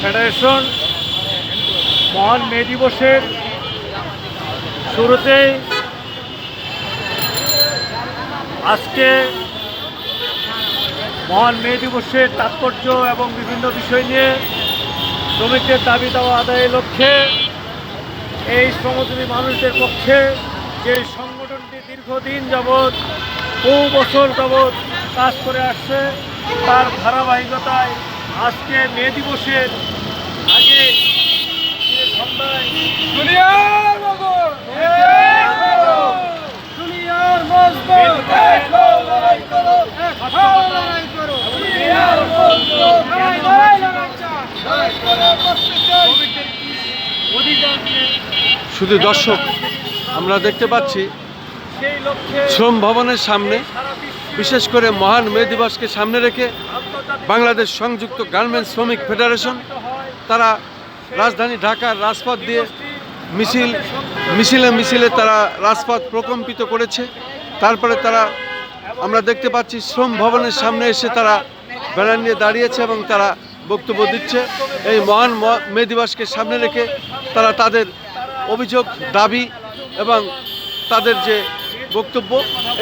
Federation মহান মে দিবসের শুরুতেই আজকে মহান মে দিবসের তাৎপর্য এবং বিভিন্ন বিষয় নিয়ে শ্রমিকদের দাবি দেওয়া আদায়ের লক্ষ্যে এই শ্রমজীবী মানুষদের পক্ষে যে সংগঠনটি দীর্ঘদিন যাবৎ বহু বছর যাবৎ কাজ করে আসছে। তার ধারাবাহিকতায় আজকে মে দিবসের আগে শুধু দর্শক, আমরা দেখতে পাচ্ছি শ্রম ভবনের সামনে বিশেষ করে মহান মে দিবসকে সামনে রেখে বাংলাদেশ সংযুক্ত গার্মেন্টস শ্রমিক ফেডারেশন তারা রাজধানী ঢাকার রাজপথ দিয়ে মিছিল মিছিলে মিছিলে তারা রাজপথ প্রকম্পিত করেছে। তারপরে তারা আমরা দেখতে পাচ্ছি শ্রম ভবনের সামনে এসে তারা ব্যানার নিয়ে দাঁড়িয়েছে এবং তারা বক্তব্য দিচ্ছে। এই মহান ম- মে দিবসকে সামনে রেখে তারা তাদের অভিযোগ দাবি এবং তাদের যে বক্তব্য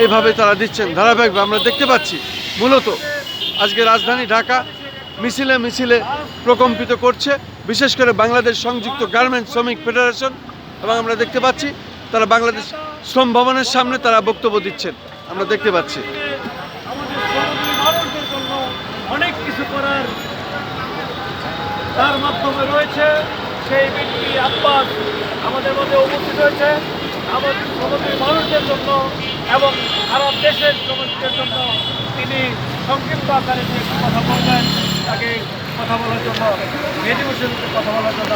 এইভাবে তারা দিচ্ছেন। ধারাবাহিকভাবে আমরা দেখতে পাচ্ছি, মূলত আজকে রাজধানী ঢাকা মিছিলে মিছিলে প্রকম্পিত করছে, বিশেষ করে বাংলাদেশ সংযুক্ত গার্মেন্টস শ্রমিক ফেডারেশন এবং আমরা দেখতে পাচ্ছি তারা বাংলাদেশ শ্রম ভবনের সামনে তারা বক্তব্য দিচ্ছেন। আমরা দেখতে পাচ্ছি। অনেক কিছু করার তার মাধ্যমে রয়েছে। সেই ব্যক্তি আব্বাস আমাদের মধ্যে উপস্থিত হয়েছে। মানুষদের জন্য এবং সারা দেশের শ্রমিকদের জন্য তিনি সংক্ষিপ্ত আকারে কথা বলবেন, তাকে কথা বলার জন্য মেডিকেশন কথা বলার জন্য